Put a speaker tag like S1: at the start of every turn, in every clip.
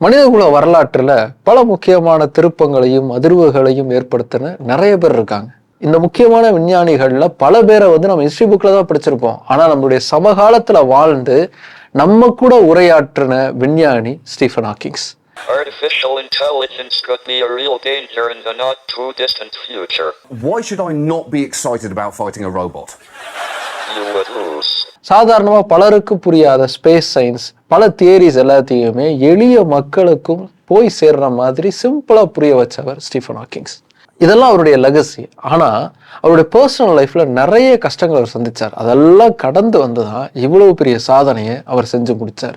S1: மனிதகுல வரலாற்றுல பல முக்கியமான திருப்பங்களையும் அதிர்வுகளையும் ஏற்படுத்தின நிறைய பேர் இருக்காங்க இந்த முக்கியமான விஞ்ஞானிகள்ல பல பேரை வந்து நம்ம ஹிஸ்டரி புக்ல தான் படிச்சிருப்போம் ஆனா நம்மளுடைய சமகாலத்துல வாழ்ந்து நம்ம கூட உரையாற்றின விஞ்ஞானி Stephen Hawkings
S2: Artificial intelligence could be a real danger in the not too distant future.
S3: Why should I not be excited about fighting a robot?
S2: You would lose.
S1: சாதாரணமா பலருக்கு புரியாத ஸ்பேஸ் சயின்ஸ் பல தியரிஸ் எல்லாத்தையுமே எளிய மக்களுக்கும் போய் சேர்ற மாதிரி சிம்பிளாக புரிய வச்சவர் ஸ்டீஃபன் ஹாக்கிங்ஸ். இதெல்லாம் அவருடைய லெகசி ஆனால் அவருடைய பர்சனல் லைஃப்பில் நிறைய கஷ்டங்கள் அவர் சந்திச்சார். அதெல்லாம் கடந்து வந்து தான் இவ்வளவு பெரிய சாதனையை அவர் செஞ்சு முடிச்சார்.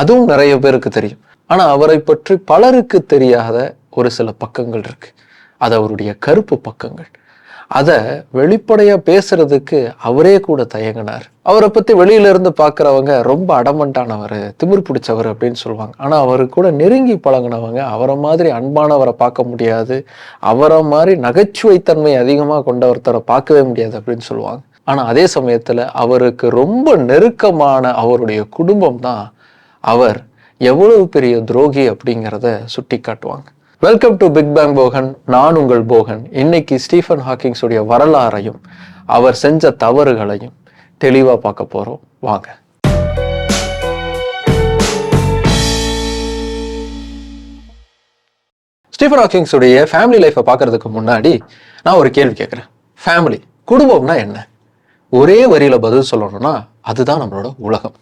S1: அதுவும் நிறைய பேருக்கு தெரியும். ஆனால் அவரை பற்றி பலருக்கு தெரியாத ஒரு சில பக்கங்கள் இருக்குது அது அவருடைய கருப்பு பக்கங்கள். அதை வெளிப்படையாக பேசுறதுக்கு அவரே கூட தயங்கினார். அவரை பற்றி வெளியில இருந்து பார்க்குறவங்க ரொம்ப அடமண்டானவர் திமிர் பிடிச்சவர் அப்படின்னு சொல்லுவாங்க. ஆனால் அவரு கூட நெருங்கி பழகுனவங்க அவரை மாதிரி அன்பானவரை பார்க்க முடியாது அவரை மாதிரி நகைச்சுவைத்தன்மை அதிகமாக கொண்ட ஒருத்தரை பார்க்கவே முடியாது அப்படின்னு சொல்லுவாங்க. ஆனால் அதே சமயத்தில் அவருக்கு ரொம்ப நெருக்கமான அவருடைய குடும்பம் தான் அவர் எவ்வளவு பெரிய துரோகி அப்படிங்கிறத சுட்டி காட்டுவாங்க welcome to big bang Bogan நான் உங்கள் போகன். இன்னைக்கு ஸ்டீஃபன் ஹாக்கிங்ஸுடைய வரலாறையும் அவர் செஞ்ச தவறுகளையும் தெளிவாக பார்க்க போகிறோம் வாங்க. ஸ்டீஃபன் ஹாக்கிங்ஸுடைய ஃபேமிலி லைஃப்பை பார்க்கறதுக்கு முன்னாடி நான் ஒரு கேள்வி கேட்குறேன் ஃபேமிலி குடும்பம்னா என்ன? ஒரே வரியில் பதில் சொல்லணும்னா அதுதான் நம்மளோட உலகம்.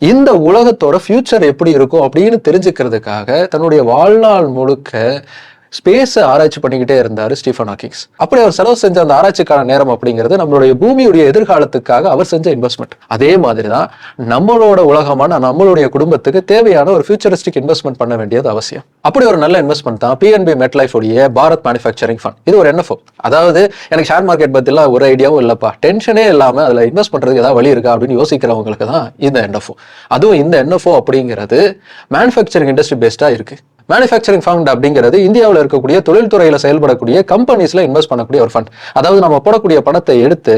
S1: இந்த உலகத்தோட ஃபியூச்சர் எப்படி இருக்கும் அப்படின்னு தெரிஞ்சுக்கிறதுக்காக தன்னுடைய வாழ்நாள் முழுக்க ஸ்பேஸை ஆராய்ச்சி பண்ணிக்கிட்டே இருந்தார் ஸ்டீஃபன் ஹாக்கிங்ஸ் அப்படி அவர் செலவு செஞ்ச அந்த ஆராய்ச்சிக்கான நேரம் அப்படிங்கிறது நம்மளுடைய பூமியுடைய எதிர்காலத்துக்காக அவர் செஞ்ச இன்வெஸ்ட்மெண்ட் அதே மாதிரி தான் நம்மளோட உலகமான நம்மளுடைய குடும்பத்துக்கு தேவையான ஒரு ஃபியூச்சரிஸ்டிக் இன்வெஸ்ட்மெண்ட் பண்ண வேண்டியது அவசியம். அப்படி ஒரு நல்ல இன்வெஸ்ட்மெண்ட் தான் பிஎன்பி மெட் லைஃப் உடைய பாரத் மேனுஃபேக்சரிங் ஃபண்ட் இது ஒரு என்எஃப்ஓ அதாவது எனக்கு ஷேர் மார்க்கெட் பற்றிலாம் ஒரு ஐடியாவும் இல்லைப்பா. டென்ஷனே இல்லாமல் அதில் இன்வெஸ்ட் பண்ணுறதுக்கு ஏதாவது வழி இருக்கா அப்படின்னு யோசிக்கிறவங்களுக்கு தான் இந்த என்எஃப்ஓ அதுவும் இந்த என்எஃப்ஓ அப்படிங்கிறது மேனுஃபேக்சரிங் இண்டஸ்ட்ரி பேஸ்டாக இருக்குது மேனுஃபேக்சரிங் ஃபண்ட் அப்படிங்கிறது இந்தியாவில் இருக்கக்கூடிய தொழில்துறையில் செயல்படக்கூடிய கம்பெனிஸ்ல இன்வெஸ்ட் பண்ணக்கூடிய ஒரு ஃபண்ட் அதாவது நம்ம போடக்கூடிய பணத்தை எடுத்து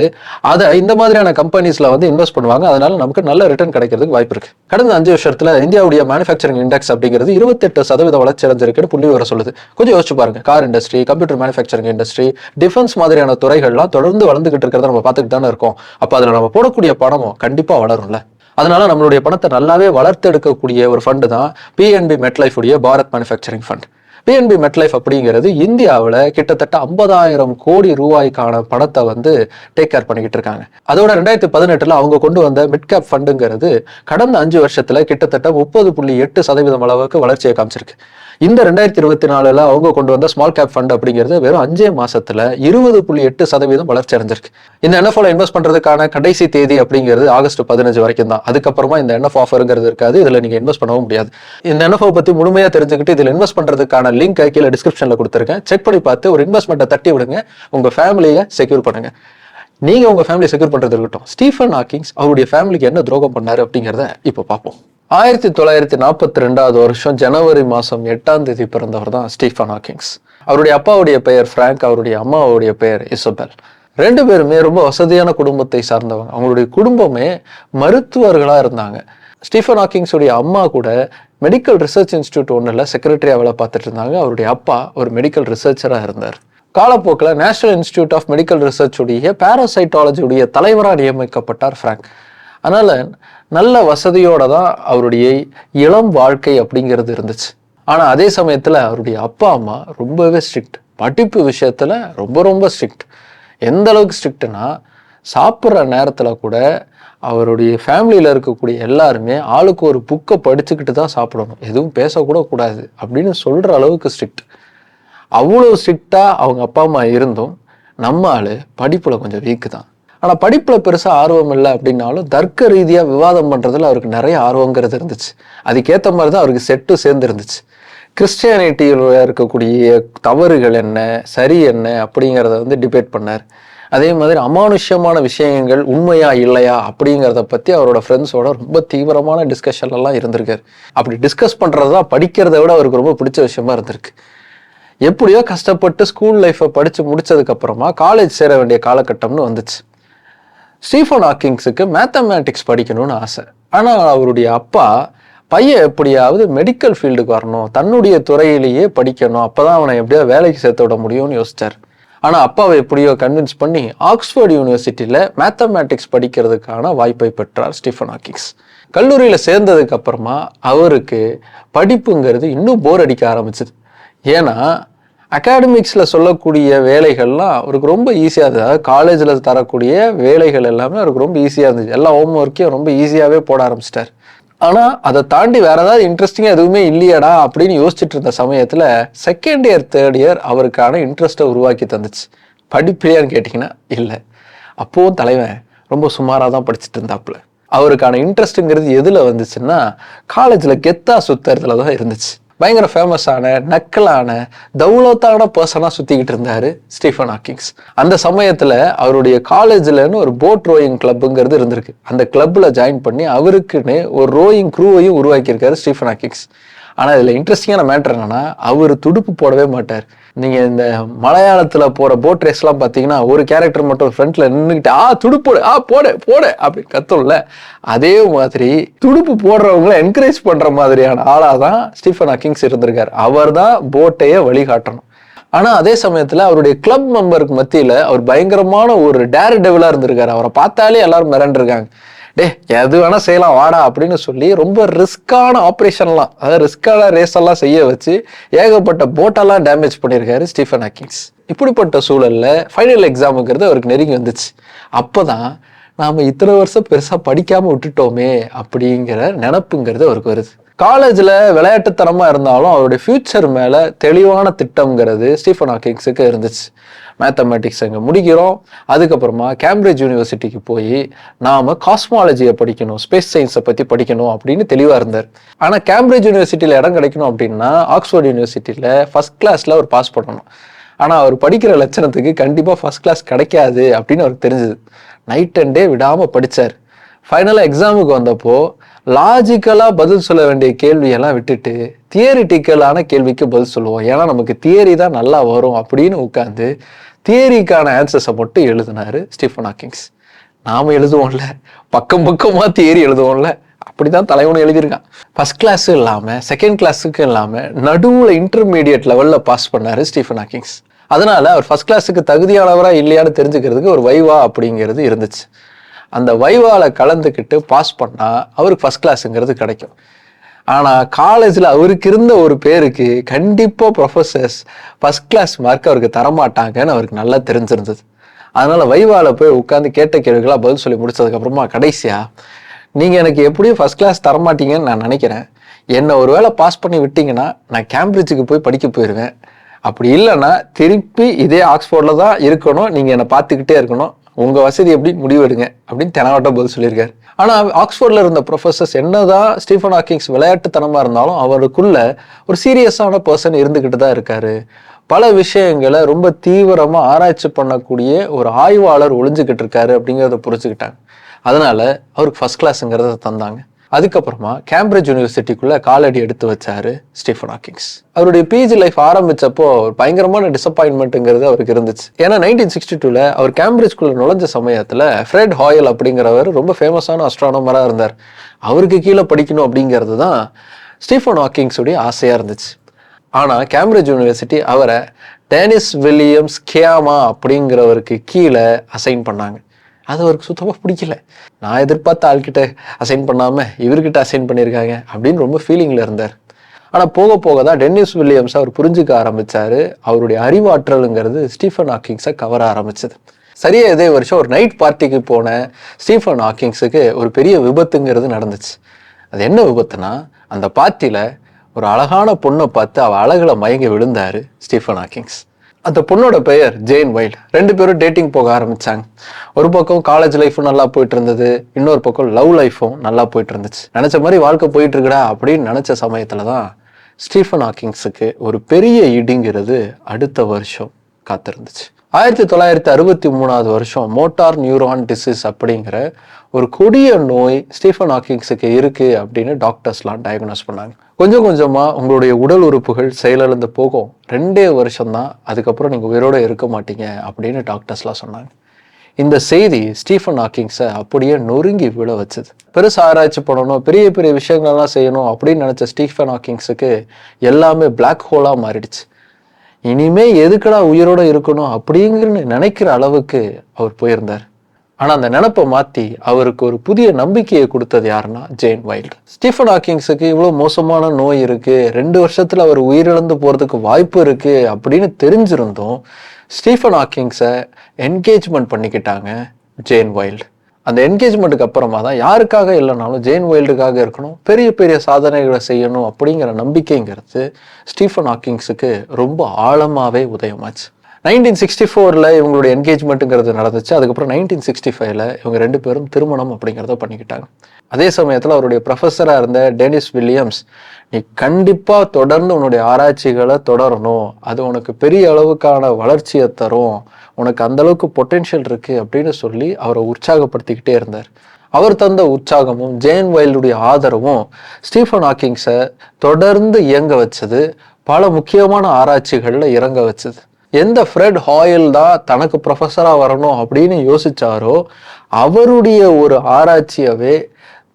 S1: அதை இந்த மாதிரியான கம்பெனிஸ்ல வந்து இன்வெஸ்ட் பண்ணுவாங்க. அதனால நமக்கு நல்ல ரிட்டர்ன் கிடைக்கிறதுக்கு வாய்ப்பு இருக்கு. கடந்த அஞ்சு வருஷத்துல இந்தியாவுடைய மேனுஃபேக்சரிங் இண்டெக்ஸ் அப்படிங்கிறது இருபத்தெட்டு சதவீத வளர்ச்சி அடைஞ்சிருக்குன்னு புள்ளி வர சொல்லுது. கொஞ்சம் யோசிச்சு பாருங்க. Car industry computer manufacturing industry defence மாதிரியான துறைகள்லாம் தொடர்ந்து வளர்ந்துகிட்டு இருக்கிறத நம்ம பார்த்துக்கிட்டு தானே இருக்கோம். அப்போ அதில் நம்ம போடக்கூடிய பணமும் கண்டிப்பாக வளரும்ல. அதனால நம்மளுடைய பணத்தை நல்லாவே வளர்த்தெடுக்கக்கூடிய ஒரு ஃபண்டு தான் பிஎன்பி மெட்லைஃப் உடைய Bharat manufacturing fund PNB MetLife அப்படிங்கிறது இந்தியாவில் கிட்டத்தட்ட ஐம்பதாயிரம் கோடி ரூபாய்க்கான பணத்தை வந்து டேக் கேர் பண்ணிக்கிட்டு இருக்காங்க. அதோட ரெண்டாயிரத்தி பதினெட்டில் அவங்க கொண்டு வந்த மிட்கேப் ஃபண்டுங்கிறது கடந்த அஞ்சு வருஷத்துல கிட்டத்தட்ட முப்பது புள்ளி எட்டு சதவீதம் அளவுக்கு வளர்ச்சியை காமிச்சிருக்கு. இந்த ரெண்டாயிரத்தி இருபத்தி நாலுல அவங்க கொண்டு வந்த ஸ்மால் கேப் ஃபண்ட் அப்படிங்கிறது வெறும் அஞ்சே மாசத்துல இருபது புள்ளி எட்டு சதவீதம் வளர்ச்சி அடைஞ்சிருக்கு. இந்த என்எஃப்ஓல இன்வெஸ்ட் பண்றதுக்கான கடைசி தேதி அப்படிங்கிறது ஆகஸ்ட் பதினஞ்சு வரைக்கும் தான் அதுக்கப்புறமா இந்த என்எஃப் ஆஃபருங்கிறது இருக்காது இதுல நீங்க இன்வெஸ்ட் பண்ணவும் முடியாது. இந்த என்எஃப்ஓ பத்தி முழுமையா தெரிஞ்சுக்கிட்டு இதுல இன்வெஸ்ட் பண்றதுக்கான லிங்க் கீழே டிஸ்கிரிப்ஷன்ல கொடுத்துருக்கேன். செக் பண்ணி பார்த்து ஒரு இன்வெஸ்ட்மெண்ட்டை தட்டி விடுங்க உங்க ஃபேமிலியை செக்யூர் பண்ணுங்க. நீங்க உங்க ஃபேமிலியை செக்யூர் பண்றது இருக்கட்டும். ஸ்டீஃபன் ஹாக்கிங்ஸ் அவருடைய ஃபேமிலிக்கு என்ன துரோகம் பண்ணாரு அப்படிங்கிறத இப்போ பார்ப்போம். ஆயிரத்தி தொள்ளாயிரத்தி நாற்பத்தி ரெண்டாவது வருஷம் ஜனவரி மாதம் எட்டாம் தேதி பிறந்தவர் தான் ஸ்டீஃபன் ஹாக்கிங்ஸ். அவருடைய அப்பாவுடைய பெயர் ஃப்ராங்க் அவருடைய அம்மாவுடைய பெயர் இசபெல். ரெண்டு பேருமே ரொம்ப வசதியான குடும்பத்தை சார்ந்தவங்க. அவங்களுடைய குடும்பமே மருத்துவர்களாக இருந்தாங்க. ஸ்டீஃபன் ஹாக்கிங்ஸுடைய அம்மா கூட மெடிக்கல் ரிசர்ச் இன்ஸ்டியூட் ஒன்றில் செக்ரட்டரியாக வேலை பார்த்துட்டு இருந்தாங்க. அவருடைய அப்பா ஒரு மெடிக்கல் ரிசர்ச்சராக இருந்தார். காலப்போக்கில் national institute of medical research உடைய parasitology உடைய தலைவராக நியமிக்கப்பட்டார் ஃப்ராங்க் அதனால் நல்ல வசதியோட தான் அவருடைய இளம் வாழ்க்கை அப்படிங்கிறது இருந்துச்சு. ஆனால் அதே சமயத்தில் அவருடைய அப்பா அம்மா ரொம்பவே ஸ்ட்ரிக்ட் படிப்பு விஷயத்தில் ரொம்ப ரொம்ப ஸ்ட்ரிக்ட் எந்த அளவுக்கு ஸ்ட்ரிக்ட்னா சாப்பிட்ற நேரத்தில் கூட அவருடைய ஃபேமிலியில் இருக்கக்கூடிய எல்லாருமே ஆளுக்கு ஒரு புக்கை படிச்சுக்கிட்டு தான் சாப்பிடணும். எதுவும் பேசக்கூட கூடாது அப்படின்னு சொல்கிற அளவுக்கு ஸ்ட்ரிக்ட் அவ்வளோ ஸ்ட்ரிக்டாக அவங்க அப்பா அம்மா இருந்தும் நம்ம ஆள் படிப்பில் கொஞ்சம் வீக்கு தான். ஆனால் படிப்பில் பெருசாக ஆர்வம் இல்லை அப்படின்னாலும் தர்க்க ரீதியாக விவாதம் பண்ணுறதுல அவருக்கு நிறைய ஆர்வங்கிறது இருந்துச்சு. அதுக்கேற்ற மாதிரி தான் அவருக்கு செட்டு சேர்ந்து இருந்துச்சு கிறிஸ்டியானிட்டியில் இருக்கக்கூடிய தவறுகள் என்ன சரி என்ன அப்படிங்கிறத வந்து டிபேட் பண்ணார். அதே மாதிரி அமானுஷ்யமான விஷயங்கள் உண்மையா இல்லையா அப்படிங்கிறத பற்றி அவரோட ஃப்ரெண்ட்ஸோட ரொம்ப தீவிரமான டிஸ்கஷன் எல்லாம் இருந்திருக்காரு. அப்படி டிஸ்கஸ் பண்ணுறது தான் படிக்கிறத விட அவருக்கு ரொம்ப பிடிச்ச விஷயமா இருந்திருக்கு. எப்படியோ கஷ்டப்பட்டு ஸ்கூல் லைஃப்பை படித்து முடிச்சதுக்கப்புறமா காலேஜ் சேர வேண்டிய காலகட்டம்னு வந்துச்சு. ஸ்டீஃபன் ஹாக்கிங்ஸுக்கு மேத்தமேட்டிக்ஸ் படிக்கணும்னு ஆசை. ஆனால் அவருடைய அப்பா பையன் எப்படியாவது மெடிக்கல் ஃபீல்டுக்கு வரணும் தன்னுடைய துறையிலேயே படிக்கணும் அப்போ தான் அவனை எப்படியோ வேலைக்கு சேர்த்து விட முடியும்னு யோசிச்சார். ஆனால் அப்பாவை எப்படியோ கன்வின்ஸ் பண்ணி ஆக்ஸ்ஃபோர்ட் யூனிவர்சிட்டியில் மேத்தமேட்டிக்ஸ் படிக்கிறதுக்கான வாய்ப்பை பெற்றார் ஸ்டீஃபன் ஹாக்கிங்ஸ். கல்லூரியில் சேர்ந்ததுக்கு அப்புறமா அவருக்கு படிப்புங்கிறது இன்னும் போர் அடிக்க ஆரம்பிச்சது. ஏன்னா அகாடமிக்ஸில் சொல்லக்கூடிய வேலைகள்லாம் அவருக்கு ரொம்ப ஈஸியாக இருந்தது. அதாவது காலேஜில் தரக்கூடிய வேலைகள் எல்லாமே அவருக்கு ரொம்ப ஈஸியாக இருந்துச்சு. எல்லா ஹோம் ஒர்க்கையும் ரொம்ப ஈஸியாகவே போட ஆரம்பிச்சிட்டார். ஆனால் அதை தாண்டி வேற ஏதாவது இன்ட்ரெஸ்டிங்காக எதுவுமே இல்லையாடா அப்படின்னு யோசிச்சுட்டு இருந்த சமயத்தில் செகண்ட் இயர் தேர்ட் இயர் அவருக்கான இன்ட்ரெஸ்ட்டை உருவாக்கி தந்துச்சு. படிப்பிலையான்னு கேட்டிங்கன்னா இல்லை. அப்போவும் தலைவன் ரொம்ப சுமாராக தான் படிச்சுட்டு இருந்தாப்புல. அவருக்கான இன்ட்ரெஸ்ட்டுங்கிறது எதில் வந்துச்சுன்னா காலேஜில் கெத்தா சுத்துறதுல தான் இருந்துச்சு. பயங்கர ஃபேமஸான நக்கலான தௌலத்தான பர்சனாக சுற்றிக்கிட்டு இருந்தார் ஸ்டீஃபன் ஹாக்கிங்ஸ். அந்த சமயத்தில் அவருடைய காலேஜில்னு ஒரு போட் ரோயிங் கிளப்புங்கிறது இருந்திருக்கு. அந்த கிளப்பில் ஜாயின் பண்ணி அவருக்குன்னு ஒரு ரோயிங் க்ரூவையும் உருவாக்கியிருக்காரு ஸ்டீஃபன் ஹாக்கிங்ஸ். ஆனால் இதில் இன்ட்ரெஸ்டிங்கான மேட்ரு என்னன்னா அவர் துடுப்பு போடவே மாட்டார். நீங்கள் இந்த மலையாளத்தில் போகிற போட் ரேஸ்லாம் பார்த்தீங்கன்னா ஒரு கேரக்டர் மட்டும் ஃப்ரண்ட்டில் நின்றுக்கிட்டு ஆ துடுப்பு போடு ஆ போடு போடு அப்படி கத்தும்ல. அதே மாதிரி துடுப்பு போடுறவங்கள என்கரேஜ் பண்ணுற மாதிரியான ஆளாக தான் ஸ்டீஃபன் ஹக்கிங்ஸ் இருந்திருக்கார். அவர் தான் போட்டையே வழிகாட்டணும். ஆனால் அதே சமயத்தில் அவருடைய கிளப் மெம்பருக்கு மத்தியில் அவர் பயங்கரமான ஒரு டேர் டெவலாக இருந்திருக்காரு. அவரை பார்த்தாலே எல்லாரும் மிரண்டிருக்காங்க. டே எது வேணால் செய்யலாம் வாடா அப்படின்னு சொல்லி ரொம்ப ரிஸ்க்கான ஆப்ரேஷன்லாம் அதாவது ரிஸ்க்கான ரேஸ் எல்லாம் செய்ய வச்சு ஏகப்பட்ட போட்டெல்லாம் டேமேஜ் பண்ணியிருக்காரு ஸ்டீஃபன் ஹாக்கிங்ஸ். இப்படிப்பட்ட சூழலில் ஃபைனல் எக்ஸாமுங்கிறது அவருக்கு நெருங்கி வந்துச்சு. அப்போ தான் நாம் இத்தனை வருஷம் பெருசாக படிக்காமல் விட்டுட்டோமே அப்படிங்கிற நினப்புங்கிறது அவருக்கு வருது. காலேஜில் விளையாட்டுத்தனமாக இருந்தாலும் அவருடைய ஃபியூச்சர் மேலே தெளிவான திட்டம்ங்கிறது ஸ்டீஃபன் ஹாக்கிங்ஸுக்கு இருந்துச்சு. மேத்தமேட்டிக்ஸ் அங்கே முடிக்கிறோம். அதுக்கப்புறமா கேம்பிரிட்ஜ் யூனிவர்சிட்டிக்கு போய் நாம் காஸ்மாலஜியை படிக்கணும் ஸ்பேஸ் சயின்ஸை பற்றி படிக்கணும் அப்படின்னு தெளிவாக இருந்தார். ஆனால் கேம்பிரிட்ஜ் யூனிவர்சிட்டியில் இடம் கிடைக்கணும் அப்படின்னா ஆக்ஸ்ஃபோர்ட் யூனிவர்சிட்டியில் ஃபஸ்ட் கிளாஸில் அவர் பாஸ் பண்ணணும். ஆனால் அவர் படிக்கிற லட்சணத்துக்கு கண்டிப்பாக ஃபர்ஸ்ட் கிளாஸ் கிடைக்காது அப்படின்னு அவருக்கு தெரிஞ்சது. நைட் அண்ட் டே விடாமல் படித்தார் ஃபைனலாக எக்ஸாமுக்கு வந்தப்போ லாஜிக்கலாக பதில் சொல்ல வேண்டிய கேள்வியெல்லாம் விட்டுட்டு தியரிட்டிக்கலான கேள்விக்கு பதில் சொல்லுவோம். ஏன்னா நமக்கு தியரி தான் நல்லா வரும் அப்படின்னு உட்காந்து தியரிக்கான ஆன்சர்ஸை மட்டும் எழுதினாரு ஸ்டீஃபன் ஹாக்கிங்ஸ். நாம் எழுதுவோம்ல. பக்கம் பக்கமாக தியரி எழுதுவோம்ல. அப்படி தான் தலைவனும் எழுதியிருக்கான். ஃபர்ஸ்ட் கிளாஸும் இல்லாமல் செகண்ட் கிளாஸுக்கும் இல்லாமல் நடுவில் இன்டர்மீடியட் லெவலில் பாஸ் பண்ணாரு ஸ்டீஃபன் ஹாக்கிங்ஸ். அதனால் அவர் ஃபர்ஸ்ட் கிளாஸுக்கு தகுதியானவராக இல்லையான்னு தெரிஞ்சுக்கிறதுக்கு ஒரு வைவா அப்படிங்கிறது இருந்துச்சு. அந்த வைவாவில் கலந்துக்கிட்டு பாஸ் பண்ணால் அவருக்கு ஃபர்ஸ்ட் கிளாஸுங்கிறது கிடைக்கும். ஆனால் காலேஜில் அவருக்கு இருந்த ஒரு பேருக்கு கண்டிப்பாக ப்ரொஃபசர்ஸ் ஃபர்ஸ்ட் கிளாஸ் மார்க் அவருக்கு தரமாட்டாங்கன்னு அவருக்கு நல்லா தெரிஞ்சிருந்தது. அதனால் வைவால போய் உட்காந்து கேட்ட கேள்விகளாக பதில் சொல்லி முடிச்சதுக்கப்புறமா கடைசியாக நீங்கள் எனக்கு எப்படியும் ஃபர்ஸ்ட் கிளாஸ் தரமாட்டீங்கன்னு நான் நினைக்கிறேன். என்னை ஒரு வேளை பாஸ் பண்ணி விட்டீங்கன்னா நான் கேம்பிரிட்ஜுக்கு போய் படிக்க போயிடுவேன் அப்படி இல்லைன்னா திருப்பி இதே ஆக்ஸ்போர்டில் தான் இருக்கணும். நீங்கள் என்னை பார்த்துக்கிட்டே இருக்கணும். உங்கள் வசதி எப்படி? முடிவெடுங்க. அப்படின்னு தெனாவட்டம் பதில் சொல்லியிருக்காரு. ஆனால் ஆக்ஸ்ஃபோர்டில் இருந்த ப்ரொஃபஸர்ஸ் என்னதான் ஸ்டீஃபன் ஹாக்கிங்ஸ் விளையாட்டுத்தனமாக இருந்தாலும் அவருக்குள்ள ஒரு சீரியஸான பர்சன் இருந்துக்கிட்டு தான் இருக்காரு. பல விஷயங்களை ரொம்ப தீவிரமாக ஆராய்ச்சி பண்ணக்கூடிய ஒரு ஆய்வாளர் ஒளிஞ்சுக்கிட்டு இருக்காரு அப்படிங்கிறத புரிஞ்சுக்கிட்டாங்க. அதனால அவருக்கு ஃபர்ஸ்ட் கிளாஸுங்கிறத தந்தாங்க. அதுக்கப்புறமா கேம்பிரிட்ஜ் யூனிவர்சிட்டிக்குள்ளே காலடி எடுத்து வச்சாரு ஸ்டீஃபன் ஹாக்கிங்ஸ் அவருடைய பிஜி லைஃப் ஆரம்பித்தப்போ ஒரு பயங்கரமான டிசப்பாயின்மெண்ட்டுங்கிறது அவருக்கு இருந்துச்சு. ஏன்னா நைன்டீன் சிக்ஸ்டி டூவில் அவர் கேம்பிரிட்ஜ்குள்ள நுழைஞ்ச சமயத்தில் ஃப்ரெட் ஹாயல் அப்படிங்கிறவர் ரொம்ப ஃபேமஸான அஸ்ட்ரானமராக இருந்தார். அவருக்கு கீழே படிக்கணும் அப்படிங்கிறது தான் ஸ்டீஃபன் ஹாக்கிங்ஸுடைய ஆசையாக இருந்துச்சு. ஆனால் கேம்பிரிட்ஜ் யூனிவர்சிட்டி அவரை டேனிஸ் வில்லியம்ஸ் கியாமா அப்படிங்கிறவருக்கு கீழே அசைன் பண்ணாங்க. அது அவருக்கு சுத்தமாக பிடிக்கல. நான் எதிர்பார்த்த ஆள்கிட்ட அசைன் பண்ணாமல் இவர்கிட்ட அசைன் பண்ணியிருக்காங்க அப்படின்னு ரொம்ப ஃபீலிங்கில் இருந்தார். ஆனால் போக போக தான் டென்னிஸ் வில்லியம்ஸ் அவர் புரிஞ்சுக்க ஆரம்பித்தார் அவருடைய அறிவாற்றலுங்கிறது ஸ்டீஃபன் ஹாக்கிங்ஸை கவர ஆரம்பிச்சது. சரியா இதே வருஷம் ஒரு நைட் பார்ட்டிக்கு போன ஸ்டீஃபன் ஹாக்கிங்ஸுக்கு ஒரு பெரிய விபத்துங்கிறது நடந்துச்சு. அது என்ன விபத்துனா அந்த பார்ட்டியில் ஒரு அழகான பொண்ணை பார்த்து அவள் அழகில் மயங்கி விழுந்தார் ஸ்டீஃபன் ஹாக்கிங்ஸ். அந்த பொண்ணோட பெயர் ஜெயின் வைல்ட் ரெண்டு பேரும் டேட்டிங் போக ஆரம்பிச்சாங்க. ஒரு பக்கம் காலேஜ் லைஃபும் நல்லா போயிட்டு இருந்தது இன்னொரு பக்கம் லவ் லைஃபும் நல்லா போயிட்டு இருந்துச்சு. நினைச்ச மாதிரி வாழ்க்கை போயிட்டு இருக்கடா அப்படின்னு நினைச்ச சமயத்துல தான் ஸ்டீஃபன் ஹாக்கிங்ஸுக்கு ஒரு பெரிய இடிங்கிறது அடுத்த வருஷம் காத்திருந்துச்சு. ஆயிரத்தி தொள்ளாயிரத்தி அறுபத்தி மூணாவது வருஷம் மோட்டார் நியூரான் டிசீஸ் அப்படிங்கிற ஒரு கொடிய நோய் ஸ்டீஃபன் ஹாக்கிங்ஸுக்கு இருக்கு அப்படின்னு டாக்டர்ஸ்லாம் டயக்னோஸ் பண்ணாங்க. கொஞ்சம் கொஞ்சமாக உங்களுடைய உடல் உறுப்புகள் செயலிழந்து போகும். ரெண்டே வருஷம்தான். அதுக்கப்புறம் நீங்கள் உயிரோட இருக்க மாட்டீங்க அப்படின்னு டாக்டர்ஸ்லாம் சொன்னாங்க. இந்த செய்தி ஸ்டீஃபன் ஹாக்கிங்ஸை அப்படியே நொறுங்கி விழ வச்சது. பெருசு ஆராய்ச்சி பண்ணணும் பெரிய பெரிய விஷயங்கள்லாம் செய்யணும் அப்படின்னு நினைச்ச ஸ்டீஃபன் ஹாக்கிங்ஸுக்கு எல்லாமே பிளாக் ஹோலாக மாறிடுச்சு. இனிமே எதுக்கடா உயிரோட இருக்கணும் அப்படிங்கிறன்னு நினைக்கிற அளவுக்கு அவர் போயிருந்தார். ஆனால் அந்த நினப்பை மாற்றி அவருக்கு ஒரு புதிய நம்பிக்கையை கொடுத்தது யாருன்னா ஜேன் வைல்டு. ஸ்டீஃபன் ஹாக்கிங்ஸுக்கு இவ்வளோ மோசமான நோய் இருக்குது ரெண்டு வருஷத்தில் அவர் உயிரிழந்து போகிறதுக்கு வாய்ப்பு இருக்குது அப்படின்னு தெரிஞ்சிருந்தும் ஸ்டீஃபன் ஹாக்கிங்ஸை என்கேஜ்மெண்ட் பண்ணிக்கிட்டாங்க ஜேன் வைல்டு. அந்த என்கேஜ்மெண்ட்டுக்கு அப்புறமா தான் யாருக்காக இல்லைனாலும் ஜேன் வைல்டுக்காக இருக்கணும் பெரிய பெரிய சாதனைகளை செய்யணும் அப்படிங்கிற நம்பிக்கைங்கிறது ஸ்டீஃபன் ஹாக்கிங்ஸுக்கு ரொம்ப ஆழமாகவே உதயமாச்சு. நைன்டீன் சிக்ஸ்டி ஃபோரில் இவங்களுடைய என்கேஜ்மெண்ட்டுங்கிறது நடந்துச்சு. அதுக்கப்புறம் நைன்டீன் சிக்ஸ்டி ஃபைவ்ல இவங்க ரெண்டு பேரும் திருமணம் அப்படிங்கிறத பண்ணிக்கிட்டாங்க. அதே சமயத்தில் அவருடைய ப்ரொஃபஸராக இருந்த டெனிஸ் வில்லியம்ஸ் நீ கண்டிப்பாக தொடர்ந்து உன்னுடைய ஆராய்ச்சிகளை தொடரணும். அது உனக்கு பெரிய அளவுக்கான வளர்ச்சியை தரும். உனக்கு அந்த அளவுக்கு பொட்டென்ஷியல் இருக்குது அப்படின்னு சொல்லி அவரை உற்சாகப்படுத்திக்கிட்டே இருந்தார். அவர் தந்த உற்சாகமும் ஜேன் வைல்டுடைய ஆதரவும் ஸ்டீஃபன் ஹாக்கிங்ஸை தொடர்ந்து இயங்க வச்சது பல முக்கியமான ஆராய்ச்சிகளில் இறங்க வச்சது. எந்த ஃப்ரெட் ஹாயில் தான் தனக்கு ப்ரொஃபஸராக வரணும் அப்படின்னு யோசிச்சாரோ அவருடைய ஒரு ஆராய்ச்சியவே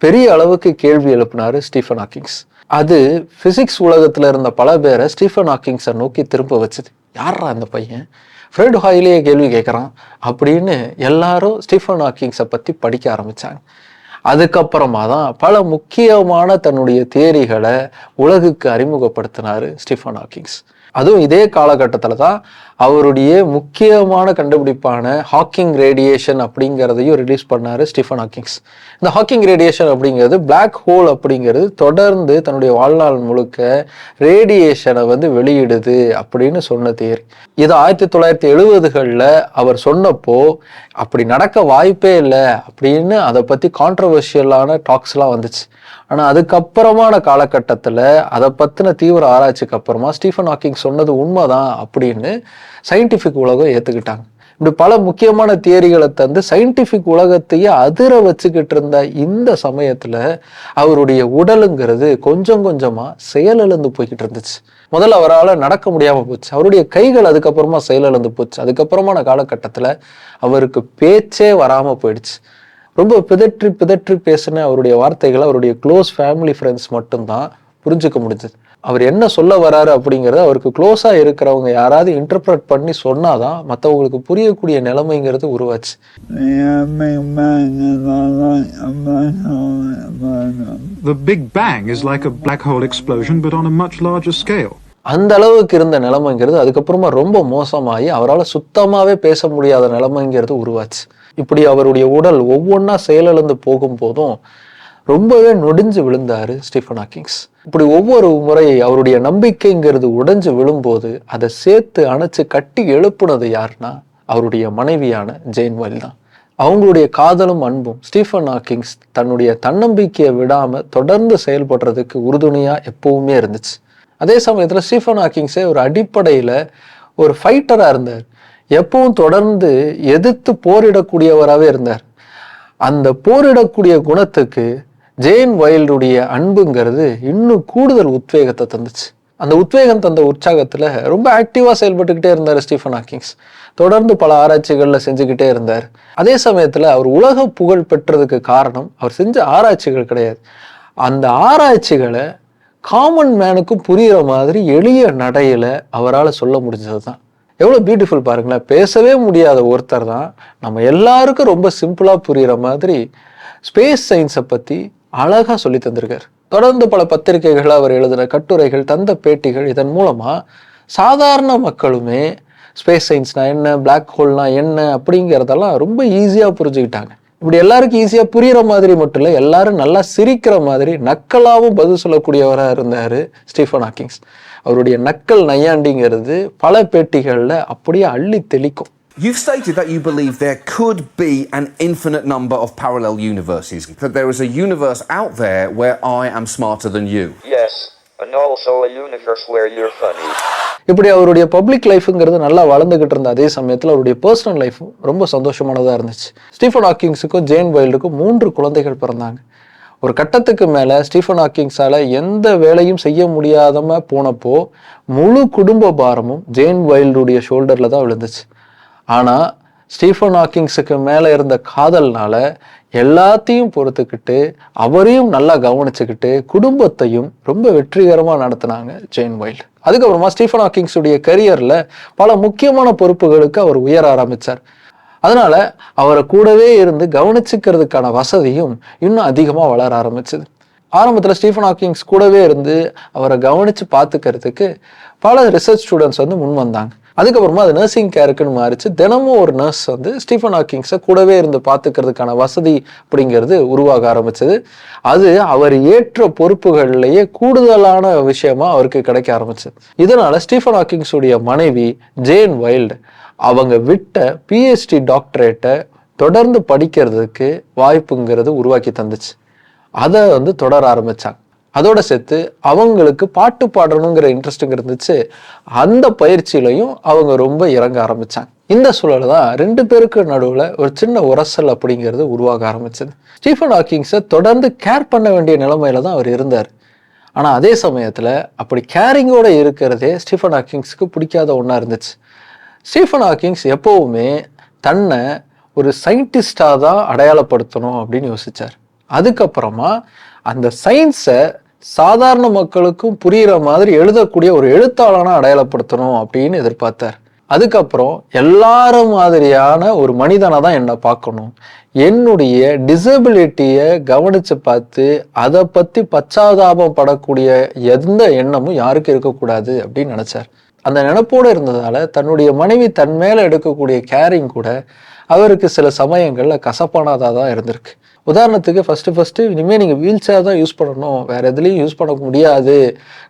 S1: பெரிய அளவுக்கு கேள்வி எழுப்பினார் ஸ்டீஃபன் ஹாக்கிங்ஸ். அது ஃபிசிக்ஸ் உலகத்தில் இருந்த பல பேரை ஸ்டீஃபன் ஹாக்கிங்ஸை நோக்கி திரும்ப வச்சுது. யாரா அந்த பையன்? ஃப்ரெட் ஹாயிலேயே கேள்வி கேட்குறான் அப்படின்னு எல்லாரும் ஸ்டீஃபன் ஹாக்கிங்ஸை பற்றி படிக்க ஆரம்பிச்சாங்க. அதுக்கப்புறமா தான் பல முக்கியமான தன்னுடைய தேரிகளை உலகுக்கு அறிமுகப்படுத்தினார் ஸ்டீஃபன் ஹாக்கிங்ஸ். அதுவும் இதே காலகட்டத்தில் தான் அவருடைய முக்கியமான கண்டுபிடிப்பான ஹாக்கிங் ரேடியேஷன் அப்படிங்கிறதையும் ரிலீஸ் பண்ணார் ஸ்டீஃபன் ஹாக்கிங்ஸ் இந்த ஹாக்கிங் ரேடியேஷன் அப்படிங்கிறது பிளாக் ஹோல் அப்படிங்கிறது தொடர்ந்து தன்னுடைய வாழ்நாள் முழுக்க ரேடியேஷனை வந்து வெளியிடுது அப்படின்னு சொன்ன தேரி. இது ஆயிரத்தி தொள்ளாயிரத்தி எழுபதுகளில் அவர் சொன்னப்போ அப்படி நடக்க வாய்ப்பே இல்லை அப்படின்னு அதை பற்றி கான்ட்ரவர்ஷியலான டாக்ஸ்லாம் வந்துச்சு. ஆனால் அதுக்கப்புறமான காலகட்டத்தில் அதை பற்றின தீவிர ஆராய்ச்சிக்கு அப்புறமா ஸ்டீஃபன் ஹாக்கிங் சொன்னது உண்மைதான் அப்படின்னு சயின்டிஃபிக் உலகம் ஏற்றுக்கிட்டாங்க இப்படி பல முக்கியமான தியரிகளை தந்து சயின்டிஃபிக் உலகத்தையே அதிர வச்சுக்கிட்டு இருந்த இந்த சமயத்தில் அவருடைய உடலுங்கிறது கொஞ்சம் கொஞ்சமாக செயலிழந்து போய்கிட்டு இருந்துச்சு. முதல்ல அவரால் நடக்க முடியாமல் போச்சு. அவருடைய கைகள் அதுக்கப்புறமா செயலிழந்து போச்சு. அதுக்கப்புறமான காலகட்டத்தில் அவருக்கு பேச்சே வராமல் போயிடுச்சு. ரொம்ப பிதற்றி பிதற்றி பேசின அவருடைய வார்த்தைகளை அவருடைய க்ளோஸ் ஃபேமிலி ஃப்ரெண்ட்ஸ் மட்டும்தான் புரிஞ்சுக்க முடிஞ்சது. அவர் என்ன சொல்ல வராரு அப்படிங்கிறத அவருக்கு க்ளோஸாக இருக்கிறவங்க யாராவது இன்டர்பிரட் பண்ணி சொன்னாதான் மற்றவங்களுக்கு புரியக்கூடிய நிலைமைங்கிறது உருவாச்சு
S4: The Big Bang is like a black hole explosion, but on a much larger scale.
S1: அந்த அளவுக்கு இருந்த நிலைமைங்கிறது அதுக்கப்புறமா ரொம்ப மோசமாகி அவரால் சுத்தமாகவே பேச முடியாத நிலைமைங்கிறது உருவாச்சு இப்படி அவருடைய உடல் ஒவ்வொன்றா செயலிழந்து போகும்போதும் ரொம்பவே நொடிஞ்சு விழுந்தாரு ஸ்டீஃபன் ஹாக்கிங்ஸ் இப்படி ஒவ்வொரு முறை அவருடைய நம்பிக்கைங்கிறது உடைஞ்சு விழும்போது அதை சேர்த்து அணைச்சு கட்டி எழுப்புனது யாருன்னா அவருடைய மனைவியான ஜெயின் வல் தான். அவங்களுடைய காதலும் அன்பும் ஸ்டீஃபன் ஹாக்கிங்ஸ் தன்னுடைய தன்னம்பிக்கையை விடாமல் தொடர்ந்து செயல்படுறதுக்கு உறுதுணையாக எப்பவுமே இருந்துச்சு. அதே சமயத்தில் ஸ்டீஃபன் ஹாக்கிங்ஸே ஒரு அடிப்படையில் ஒரு ஃபைட்டராக இருந்தார். எப்பவும் தொடர்ந்து எதிர்த்து போரிடக்கூடியவராகவே இருந்தார். அந்த போரிடக்கூடிய குணத்துக்கு ஜேன் வைல்டுடைய அன்புங்கிறது இன்னும் கூடுதல் உத்வேகத்தை தந்துச்சு. அந்த உத்வேகம் தந்த உற்சாகத்தில் ரொம்ப ஆக்டிவாக செயல்பட்டுக்கிட்டே இருந்தார் ஸ்டீஃபன் ஹாக்கிங்ஸ். தொடர்ந்து பல ஆராய்ச்சிகளில் செஞ்சுக்கிட்டே இருந்தார். அதே சமயத்தில் அவர் உலக புகழ் பெற்றதுக்கு காரணம் அவர் செஞ்ச ஆராய்ச்சிகள் கிடையாது. அந்த ஆராய்ச்சிகளை காமன் மேனுக்கும் புரிகிற மாதிரி எளிய நடையில் அவரால் சொல்ல முடிஞ்சது தான் எவ்வளோ பியூட்டிஃபுல் பாருங்களேன். பேசவே முடியாத ஒருத்தர் தான் நம்ம எல்லாருக்கும் ரொம்ப சிம்பிளாக புரிகிற மாதிரி ஸ்பேஸ் சயின்ஸை பற்றி அழகாக சொல்லி தந்திருக்கார். தொடர்ந்து பல பத்திரிகைகள் அவர் எழுதின கட்டுரைகள் தந்த பேட்டிகள் இதன் மூலமாக சாதாரண மக்களுமே ஸ்பேஸ் சயின்ஸ்னா என்ன பிளாக் ஹோல்னா என்ன அப்படிங்கிறதெல்லாம் ரொம்ப ஈஸியாக புரிஞ்சுக்கிட்டாங்க. இப்படி எல்லாருக்கும் ஈஸியாக புரியுற மாதிரி மட்டும் இல்லை எல்லாரும் நல்லா சிரிக்கிற மாதிரி நக்கலாகவும் பதில் சொல்லக்கூடியவராக இருந்தார் ஸ்டீஃபன் ஹாக்கிங்ஸ். அவருடைய நக்கல் நையாண்டிங்கிறது பல பேட்டிகளில் அப்படியே அள்ளி தெளிக்கும்.
S3: You've stated that you believe there could be an infinite number of parallel universes, that there is a universe out there where I am smarter than you.
S2: Yes, and also a universe where you're funny.
S1: இப்படி அவருடைய public லைஃப்ங்கிறது நல்லா வளர்ந்துகிட்டு இருந்த அதே சமயத்தில் அவருடைய personal லைஃப்பும் ரொம்ப சந்தோஷமானதாக இருந்துச்சு Stephen ஹாக்கிங்ஸுக்கும் Jane வைல்டுக்கும் மூன்று குழந்தைகள் பிறந்தாங்க ஒரு கட்டத்துக்கு மேலே ஸ்டீஃபன் ஹாக்கிங்ஸால எந்த வேலையும் செய்ய முடியாதம போனப்போ முழு குடும்ப பாரமும் ஜேன் வைல்டுடைய ஷோல்டரில் தான் விழுந்துச்சு ஆனால் ஸ்டீஃபன் ஹாக்கிங்ஸுக்கு மேலே இருந்த காதல்னால எல்லாத்தையும் பொறுத்துக்கிட்டு அவரையும் நல்லா கவனிச்சுக்கிட்டு குடும்பத்தையும் ரொம்ப வெற்றிகரமாக நடத்தினாங்க ஜெயின் வைல்டு. அதுக்கப்புறமா ஸ்டீஃபன் ஹாக்கிங்ஸுடைய கரியரில் பல முக்கியமான பொறுப்புகளுக்கு அவர் உயர ஆரம்பித்தார் அதனால் அவரை கூடவே இருந்து கவனிச்சுக்கிறதுக்கான வசதியும் இன்னும் அதிகமாக வளர ஆரம்பிச்சது. ஆரம்பத்தில் ஸ்டீஃபன் ஹாக்கிங்ஸ் கூடவே இருந்து அவரை கவனித்து பார்த்துக்கிறதுக்கு பல ரிசர்ச் ஸ்டூடெண்ட்ஸ் வந்து முன் வந்தாங்க. அதுக்கப்புறமா அது நர்சிங் கேருக்குன்னு மாறிச்சு. தினமும் ஒரு நர்ஸ் வந்து ஸ்டீஃபன் ஹாக்கிங்ஸை கூடவே இருந்து பார்த்துக்கிறதுக்கான வசதி அப்படிங்கிறது உருவாக ஆரம்பிச்சது. அது அவர் ஏற்ற பொறுப்புகள்லேயே கூடுதலான விஷயமா அவருக்கு கிடைக்க ஆரம்பிச்சது இதனால ஸ்டீஃபன் ஹாக்கிங்ஸுடைய மனைவி ஜேன் வைல்டு அவங்க விட்ட பிஹெச்டி டாக்டரேட்டை தொடர்ந்து படிக்கிறதுக்கு வாய்ப்புங்கிறது உருவாக்கி தந்துச்சு. அதை வந்து தொடர ஆரம்பித்தாங்க அதோட சேர்த்து அவங்களுக்கு பாட்டு பாடணுங்கிற இன்ட்ரெஸ்ட்டுங்க இருந்துச்சு. அந்த பயிற்சியிலையும் அவங்க ரொம்ப இறங்க ஆரம்பிச்சாங்க. இந்த சூழல் தான் ரெண்டு பேருக்கு நடுவில் ஒரு சின்ன உரசல் அப்படிங்கிறது உருவாக ஆரம்பிச்சது. ஸ்டீஃபன் ஹாக்கிங்ஸை தொடர்ந்து கேர் பண்ண வேண்டிய நிலைமையில தான் அவர் இருந்தார். ஆனால் அதே சமயத்தில் அப்படி கேரிங்கோட இருக்கிறதே ஸ்டீஃபன் ஹாக்கிங்ஸ்க்கு பிடிக்காத ஒன்றா இருந்துச்சு. ஸ்டீஃபன் ஹாக்கிங்ஸ் எப்போவுமே தன்னை ஒரு சயின்டிஸ்டாக தான் அடையாளப்படுத்தணும் அப்படின்னு யோசிச்சார். அதுக்கப்புறமா அந்த சயின்ஸை சாதாரண மக்களுக்கும் புரிகிற மாதிரி எழுதக்கூடிய ஒரு எழுத்தாளனை அடையாளப்படுத்தணும் அப்படின்னு எதிர்பார்த்தார். அதுக்கப்புறம் எல்லாரும் மாதிரியான ஒரு மனிதனை தான் என்னை பார்க்கணும். என்னுடைய டிசபிலிட்டியை கவனித்து பார்த்து அதை பற்றி பச்சாதாபம் படக்கூடிய எந்த எண்ணமும் யாருக்கும் இருக்கக்கூடாது அப்படின்னு நினச்சார். அந்த நினப்போடு இருந்ததால தன்னுடைய மனைவி தன் மேலே எடுக்கக்கூடிய கேரிங் கூட அவருக்கு சில சமயங்களில் கசப்பானதாக தான் இருந்திருக்கு. உதாரணத்துக்கு ஃபஸ்ட்டு ஃபஸ்ட்டு இனிமேல் நீங்கள் வீல் சேர் தான் யூஸ் பண்ணணும். வேறு எதுலேயும் யூஸ் பண்ண முடியாது.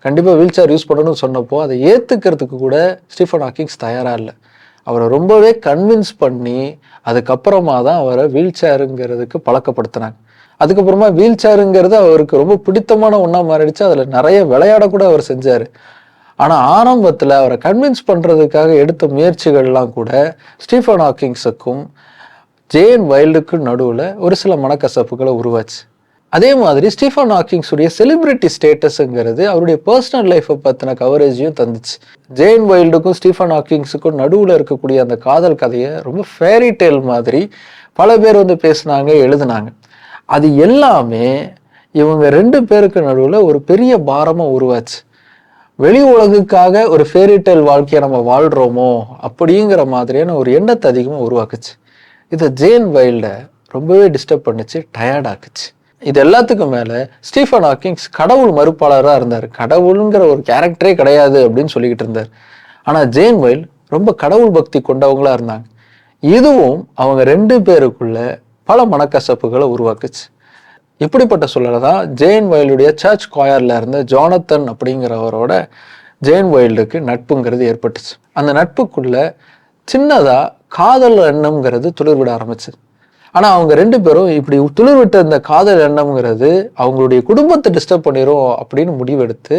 S1: கண்டிப்பாக வீல் சேர் யூஸ் பண்ணணும்னு சொன்னப்போ அதை ஏற்றுக்கிறதுக்கு கூட ஸ்டீஃபன் ஹாக்கிங்ஸ் தயாராக இல்லை. அவரை ரொம்பவே கன்வின்ஸ் பண்ணி அதுக்கப்புறமா தான் அவரை வீல் சேருங்கிறதுக்கு பழக்கப்படுத்தினாங்க. அதுக்கப்புறமா வீல் சேருங்கிறது அவருக்கு ரொம்ப பிடித்தமான ஒன்றா மாறிடுச்சு. அதில் நிறைய விளையாடக்கூட அவர் செஞ்சார். ஆனால் ஆரம்பத்தில் அவரை கன்வின்ஸ் பண்ணுறதுக்காக எடுத்த முயற்சிகள்லாம் கூட ஸ்டீஃபன் ஹாக்கிங்ஸுக்கும் ஜேன் வைல்டுக்கும் நடுவில் ஒரு சில மனக்கசப்புகளை உருவாச்சு. அதே மாதிரி ஸ்டீஃபன் ஹாக்கிங்ஸுடைய செலிபிரிட்டி ஸ்டேட்டஸுங்கிறது அவருடைய பர்சனல் லைஃப்பை பற்றின கவரேஜையும் தந்துச்சு. ஜேன் வைல்டுக்கும் ஸ்டீஃபன் ஹாக்கிங்ஸுக்கும் நடுவில் இருக்கக்கூடிய அந்த காதல் கதையை ரொம்ப ஃபேரி டேல் மாதிரி பல பேர் வந்து பேசுனாங்க எழுதினாங்க. அது எல்லாமே இவங்க ரெண்டு பேருக்கு நடுவில் ஒரு பெரிய பாரமாக உருவாச்சு. வெளி உலகுக்காக ஒரு ஃபேரிடேல் வாழ்க்கையை நம்ம வாழ்கிறோமோ அப்படிங்கிற மாதிரியான ஒரு எண்ணத்தை அதிகமாக உருவாக்குச்சு. இது ஜேன் வைல்டை ரொம்பவே டிஸ்டர்ப் பண்ணுச்சு டயர்ட் ஆக்குச்சு. இது எல்லாத்துக்கும் மேலே ஸ்டீஃபன் ஹாக்கிங்ஸ் கடவுள் மறுப்பாளராக இருந்தார். கடவுளுங்கிற ஒரு கேரக்டரே கிடையாது அப்படின்னு சொல்லிக்கிட்டு இருந்தார். ஆனால் ஜேன் வைல் ரொம்ப கடவுள் பக்தி கொண்டவங்களாக இருந்தாங்க. இதுவும் அவங்க ரெண்டு பேருக்குள்ள பல மனக்கசப்புகளை உருவாக்குச்சு. இப்படிப்பட்ட சூழலை தான் ஜெயின் வயலுடைய சர்ச் கோயரில் இருந்த ஜோனத்தன் அப்படிங்கிறவரோட ஜெயின் வைல்டுக்கு நட்புங்கிறது ஏற்பட்டுச்சு. அந்த நட்புக்குள்ள சின்னதாக காதல் எண்ணம்ங்கிறது துளிர்விட ஆரம்பிச்சது ஆனால் அவங்க ரெண்டு பேரும் இப்படி துளிர்விட்ட இந்த காதல் எண்ணம்ங்கிறது அவங்களுடைய குடும்பத்தை டிஸ்டர்ப் பண்ணிடும் அப்படின்னு முடிவெடுத்து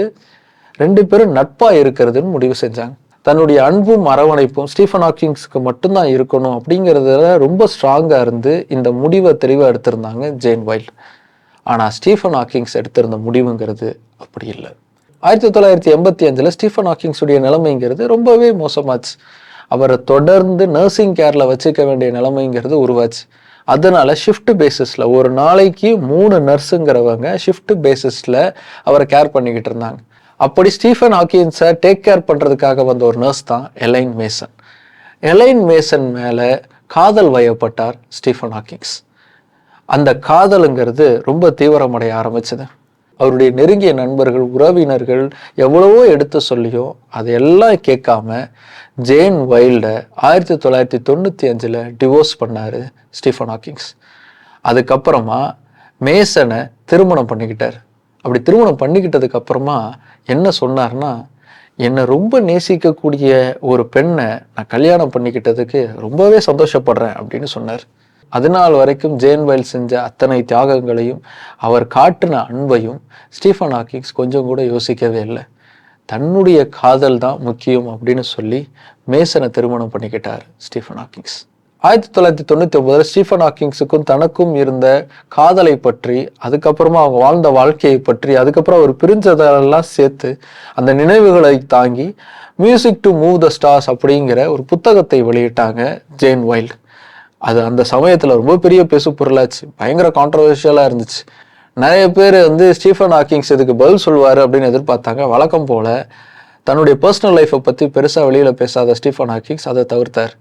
S1: ரெண்டு பேரும் நட்பாக இருக்கிறதுன்னு முடிவு செஞ்சாங்க. தன்னுடைய அன்பும் அரவணைப்பும் ஸ்டீஃபன் ஹாக்கிங்ஸ்க்கு மட்டும்தான் இருக்கணும் அப்படிங்கிறதுல ரொம்ப ஸ்ட்ராங்காக இருந்து இந்த முடிவை தெளிவாக எடுத்திருந்தாங்க ஜேன் வைல்ட் ஆனால் ஸ்டீஃபன் ஹாக்கிங்ஸ் எடுத்திருந்த முடிவுங்கிறது அப்படி இல்லை. ஆயிரத்தி தொள்ளாயிரத்தி எண்பத்தி அஞ்சில் ஸ்டீஃபன் ஹாக்கிங்ஸுடைய நிலைமைங்கிறது ரொம்பவே மோசமாச்சு. அவரை தொடர்ந்து நர்சிங் கேரில் வச்சுக்க வேண்டிய நிலைமைங்கிறது உருவாச்சு. அதனால ஷிஃப்ட் பேசிஸில் ஒரு நாளைக்கு மூணு நர்ஸுங்கிறவங்க ஷிஃப்ட் பேசிஸில் அவரை கேர் பண்ணிக்கிட்டு இருந்தாங்க. அப்படி ஸ்டீஃபன் ஹாக்கின்ஸை டேக் கேர் பண்ணுறதுக்காக வந்த ஒரு நர்ஸ் தான் எலைன் மேசன். எலைன் மேசன் மேலே காதல் வயப்பட்டார் ஸ்டீஃபன் ஹாக்கிங்ஸ். அந்த காதலுங்கிறது ரொம்ப தீவிரமடைய ஆரம்பிச்சது. அவருடைய நெருங்கிய நண்பர்கள் உறவினர்கள் எவ்வளவோ எடுத்து சொல்லியோ அதையெல்லாம் கேட்காம ஜேன் வைல்டை ஆயிரத்தி தொள்ளாயிரத்தி தொண்ணூற்றி அஞ்சில் டிவோர்ஸ் பண்ணார் ஸ்டீஃபன் ஹாக்கிங்ஸ். அதுக்கப்புறமா மேசனை திருமணம் பண்ணிக்கிட்டார். அப்படி திருமணம் பண்ணிக்கிட்டதுக்கு அப்புறமா என்ன சொன்னார்னா என்னை ரொம்ப நேசிக்கக்கூடிய ஒரு பெண்ணை நான் கல்யாணம் பண்ணிக்கிட்டதுக்கு ரொம்பவே சந்தோஷப்படுறேன் அப்படின்னு சொன்னார். அதனால் வரைக்கும் ஜேன் வைல் செஞ்ச அத்தனை தியாகங்களையும் அவர் காட்டின அன்பையும் ஸ்டீஃபன் ஹாக்கிங்ஸ் கொஞ்சம் கூட யோசிக்கவே இல்லை. தன்னுடைய காதல் தான் முக்கியம் அப்படின்னு சொல்லி மேசனை திருமணம் பண்ணிக்கிட்டார் ஸ்டீஃபன் ஹாக்கிங்ஸ். ஆயிரத்தி தொள்ளாயிரத்தி தொண்ணூற்றி ஒன்பதில் ஸ்டீஃபன் ஹாக்கிங்ஸுக்கும் தனக்கும் இருந்த காதலை பற்றி அதுக்கப்புறமா அவங்க வாழ்ந்த வாழ்க்கையை பற்றி அதுக்கப்புறம் அவர் பிரிஞ்சதெல்லாம் சேர்த்து அந்த நினைவுகளை தாங்கி music to move the stars அப்படிங்கிற ஒரு புத்தகத்தை வெளியிட்டாங்க ஜேன் வைல்ட். அது அந்த சமயத்தில் ரொம்ப பெரிய பேசு பொருளாச்சு பயங்கர கான்ட்ரவர்ஷியலாக இருந்துச்சு. நிறைய பேர் வந்து ஸ்டீஃபன் ஹாக்கிங்ஸ் இதுக்கு பதில் சொல்வார் அப்படின்னு எதிர்பார்த்தாங்க. வழக்கம் போல் தன்னுடைய பர்சனல் லைஃப்பை பற்றி பெருசாக வெளியில் பேசாத ஸ்டீஃபன் ஹாக்கிங்ஸ் அதை தவிர்த்தார்.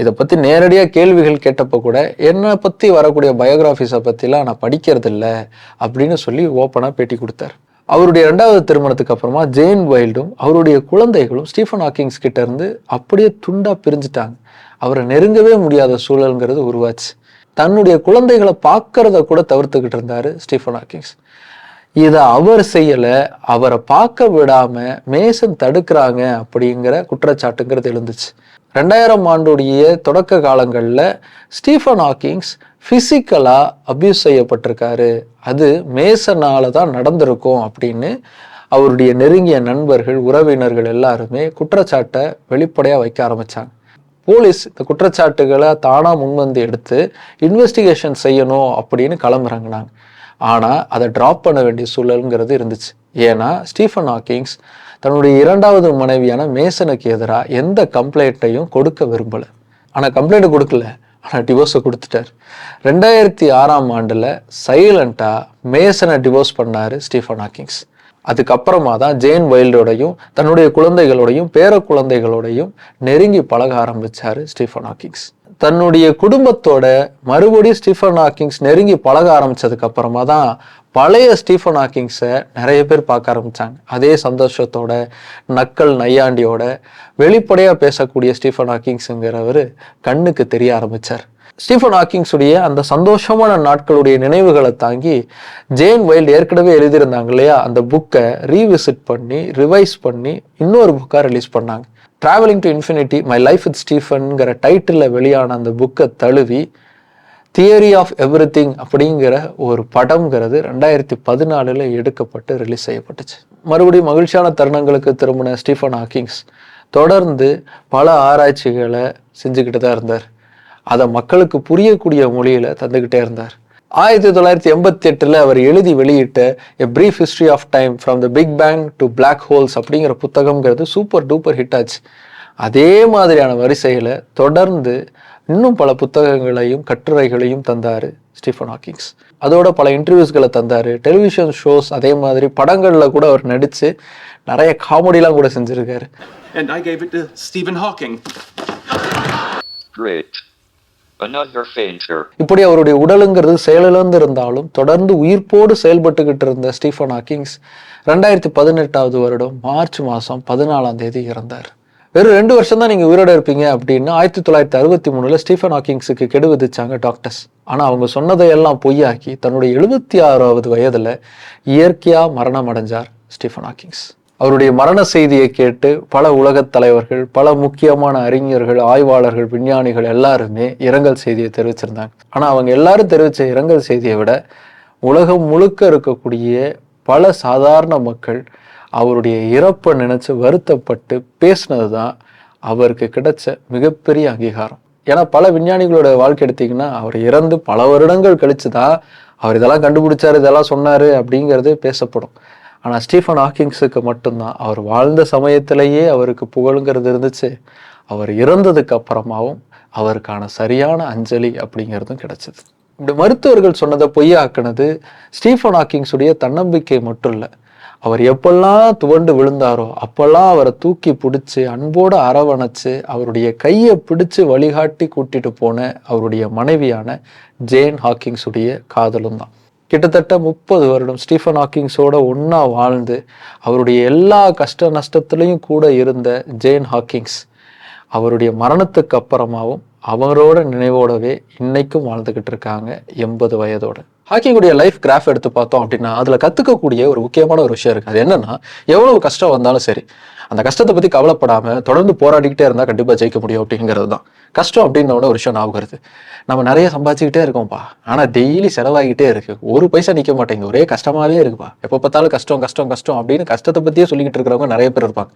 S1: இதை பற்றி நேரடியாக கேள்விகள் கேட்டப்போ கூட என்னை பற்றி வரக்கூடிய பயோகிராஃபிஸை பற்றிலாம் நான் படிக்கிறதில்ல அப்படின்னு சொல்லி ஓப்பனாக பேட்டி கொடுத்தார். அவருடைய ரெண்டாவது திருமணத்துக்கு அப்புறமா ஜெயின் வைல்டும் அவருடைய குழந்தைகளும் ஸ்டீஃபன் ஹாக்கிங்ஸ் கிட்டேருந்து அப்படியே துண்டாக பிரிஞ்சுட்டாங்க. அவரை நெருங்கவே முடியாத சூழலுங்கிறது உருவாச்சு. தன்னுடைய குழந்தைகளை பார்க்கறத கூட தவிர்த்துக்கிட்டு இருந்தாரு ஸ்டீஃபன் ஹாக்கிங்ஸ். இதை அவர் செய்யலை அவரை பார்க்க விடாம மேசன் தடுக்கிறாங்க அப்படிங்கிற குற்றச்சாட்டுங்கிறது எழுந்துச்சு. ரெண்டாயிரம் ஆண்டுடைய தொடக்க காலங்களில் ஸ்டீஃபன் ஹாக்கிங்ஸ் ஃபிசிக்கலாக அப்யூஸ் செய்யப்பட்டிருக்காரு. அது மேசனால் தான் நடந்திருக்கும் அப்படின்னு அவருடைய நெருங்கிய நண்பர்கள் உறவினர்கள் எல்லாருமே குற்றச்சாட்டை வெளிப்படையாக வைக்க ஆரம்பித்தாங்க போலீஸ் இந்த குற்றச்சாட்டுகளை தானாக முன்வந்து எடுத்து இன்வெஸ்டிகேஷன் செய்யணும் அப்படின்னு கிளம்புறாங்கனாங்க. ஆனால் அதை ட்ராப் பண்ண வேண்டிய சூழலுங்கிறது இருந்துச்சு. ஏன்னா ஸ்டீஃபன் ஹாக்கிங்ஸ் தன்னுடைய இரண்டாவது மனைவியான மேசனுக்கு எதிராக எந்த கம்ப்ளைண்ட்டையும் கொடுக்க விரும்பலை. ஆனால் கம்ப்ளைண்ட் கொடுக்கல. ஆனால் டிவோர்ஸை கொடுத்துட்டார். ரெண்டாயிரத்தி ஆறாம் ஆண்டில் சைலண்ட்டாக மேசனை டிவோர்ஸ் பண்ணார் ஸ்டீஃபன் ஹாக்கிங்ஸ். அதுக்கப்புறமா தான் ஜேன் வைல்டோடையும் தன்னுடைய குழந்தைகளோடையும் பேர குழந்தைகளோடையும் நெருங்கி பழக ஆரம்பிச்சாரு ஸ்டீஃபன் ஹாக்கிங்ஸ். தன்னுடைய குடும்பத்தோட மறுபடியும் ஸ்டீஃபன் ஹாக்கிங்ஸ் நெருங்கி பழக ஆரம்பிச்சதுக்கு அப்புறமா தான் பழைய ஸ்டீஃபன் ஹாக்கிங்ஸை நிறைய பேர் பார்க்க ஆரம்பித்தாங்க அதே சந்தோஷத்தோட நக்கல் நையாண்டியோட வெளிப்படையாக பேசக்கூடிய ஸ்டீஃபன் ஹாக்கிங்ஸுங்கிறவர் கண்ணுக்கு தெரிய ஆரம்பித்தார் ஸ்டீஃபன் ஹாக்கிங்ஸுடைய அந்த சந்தோஷமான நாட்களுடைய நினைவுகளை தாங்கி ஜேன் வைல்டு ஏற்கனவே எழுதியிருந்தாங்க இல்லையா? அந்த புக்கை ரீவிசிட் பண்ணி ரிவைஸ் பண்ணி இன்னொரு புக்காக ரிலீஸ் பண்ணாங்க. Travelling to infinity my life with ஸ்டீஃபன்ங்கிற டைட்டிலில் வெளியான அந்த புக்கை தழுவி தியரி ஆஃப் எவ்ரி திங் அப்படிங்கிற ஒரு படம்ங்கிறது ரெண்டாயிரத்தி பதினாலில் எடுக்கப்பட்டு ரிலீஸ் செய்யப்பட்டுச்சு. மறுபடியும் மகிழ்ச்சியான தருணங்களுக்கு திரும்பின ஸ்டீஃபன் ஹாக்கிங்ஸ் தொடர்ந்து பல ஆராய்ச்சிகளை செஞ்சுக்கிட்டு தான் இருந்தார். அதை மக்களுக்கு புரியக்கூடிய மொழியில தந்துக்கிட்டே இருந்தார் ஆயிரத்தி தொள்ளாயிரத்தி எண்பத்தி எட்டில் அவர் எழுதி வெளியிட்ட a brief history of time from the big bang to black holes அப்படிங்கிற புத்தகம்ங்கிறது சூப்பர் டூப்பர் ஹிட் ஆச்சு அதே மாதிரியான வரிசையில் தொடர்ந்து இன்னும் பல புத்தகங்களையும் கட்டுரைகளையும் தந்தார் ஸ்டீஃபன் ஹாக்கிங்ஸ் அதோட பல இன்டர்வியூஸ்களை தந்தார் டெலிவிஷன் ஷோஸ் அதே மாதிரி படங்களில் கூட அவர் நடித்து நிறைய காமெடிலாம் கூட செஞ்சுருக்காரு
S5: and I gave it to Stephen Hawking.
S2: Great.
S1: இப்படி அவருடைய உடலுங்கிறது செயலிழந்து இருந்தாலும் தொடர்ந்து உயிர்ப்போடு செயல்பட்டுக்கிட்டு இருந்த ஸ்டீஃபன் ஹாக்கிங்ஸ் ரெண்டாயிரத்தி பதினெட்டாவது வருடம் மார்ச் மாதம் பதினாலாம் தேதி இறந்தார். வெறும் ரெண்டு வருஷம் தான் நீங்கள் உயிரோட இருப்பீங்க அப்படின்னு ஆயிரத்தி தொள்ளாயிரத்தி அறுபத்தி மூணுல ஸ்டீஃபன் ஹாக்கிங்ஸுக்கு கெடு விதிச்சாங்க டாக்டர்ஸ். ஆனால் அவங்க சொன்னதையெல்லாம் பொய்யாக்கி தன்னுடைய எழுபத்தி ஆறாவது வயதில் இயற்கையாக மரணம் அடைஞ்சார் ஸ்டீஃபன் ஹாக்கிங்ஸ் அவருடைய மரண செய்தியை கேட்டு பல உலகத் தலைவர்கள் பல முக்கியமான அறிஞர்கள் ஆய்வாளர்கள் விஞ்ஞானிகள் எல்லாருமே இரங்கல் செய்தியை தெரிவிச்சிருந்தாங்க. ஆனால் அவங்க எல்லாரும் தெரிவித்த இரங்கல் செய்தியை விட உலகம் முழுக்க இருக்கக்கூடிய பல சாதாரண மக்கள் அவருடைய இறப்பை நினைச்சு வருத்தப்பட்டு பேசினது தான் அவருக்கு கிடைச்ச மிகப்பெரிய அங்கீகாரம். ஏன்னா பல விஞ்ஞானிகளோட வாழ்க்கை எடுத்தீங்கன்னா அவர் இறந்து பல வருடங்கள் கழிச்சு தான் அவர் இதெல்லாம் கண்டுபிடிச்சார் இதெல்லாம் சொன்னார் அப்படிங்கிறது பேசப்படும். ஆனால் ஸ்டீஃபன் ஹாக்கிங்ஸுக்கு மட்டும்தான். அவர் வாழ்ந்த சமயத்திலேயே அவருக்கு புகழுங்கிறது இருந்துச்சு. அவர் இறந்ததுக்கு அப்புறமாவும் அவருக்கான சரியான அஞ்சலி அப்படிங்கிறதும் கிடைச்சது. இப்படி மருத்துவர்கள் சொன்னதை பொய்யாக்குனது ஸ்டீஃபன் ஹாக்கிங்ஸுடைய தன்னம்பிக்கை மட்டும் இல்லை. அவர் எப்பெல்லாம் துவண்டு விழுந்தாரோ அப்பெல்லாம் அவரை தூக்கி பிடிச்சி அன்போடு அரவணைச்சு அவருடைய கையை பிடிச்சு வழிகாட்டி கூட்டிட்டு போன அவருடைய மனைவியான ஜேன் ஹாக்கிங்ஸுடைய காதலும் தான். கிட்டத்தட்ட முப்பது வருடம் ஸ்டீஃபன் ஹாக்கிங்ஸோட ஒன்றா வாழ்ந்து அவருடைய எல்லா கஷ்ட நஷ்டத்துலேயும் கூட இருந்த ஜேன் ஹாக்கிங்ஸ் அவருடைய மரணத்துக்கு அப்புறமாவும் அவரோட நினைவோடவே இன்னைக்கும் வாழ்ந்துக்கிட்டு இருக்காங்க எண்பது வயதோட. ஹாக்கிங்குடைய லைஃப் கிராஃப் எடுத்து பார்த்தோம் அப்படின்னா அதில் கற்றுக்கக்கூடிய ஒரு முக்கியமான ஒரு விஷயம் இருக்குது அது என்னென்னா எவ்வளவு கஷ்டம் வந்தாலும் சரி அந்த கஷ்டத்தை பற்றி கவலைப்படாமல் தொடர்ந்து போராடிக்கிட்டே இருந்தால் கண்டிப்பாக ஜெயிக்க முடியும் அப்படிங்கிறது தான். கஷ்டம் அப்படின்னோட ஒரு விஷயம் ஞாபகம் வருது. நம்ம நிறைய சம்பாதிச்சுக்கிட்டே இருக்கோம்ப்பா. ஆனால் டெய்லி செலவாகிட்டே இருக்கு. ஒரு பைசா நிற்க மாட்டேங்குது. ஒரே கஷ்டமாவே இருக்குப்பா. எப்போ பார்த்தாலும் கஷ்டம் கஷ்டம் கஷ்டம் அப்படின்னு கஷ்டத்தை பற்றியே சொல்லிக்கிட்டு இருக்கிறவங்க நிறைய பேர் இருப்பாங்க.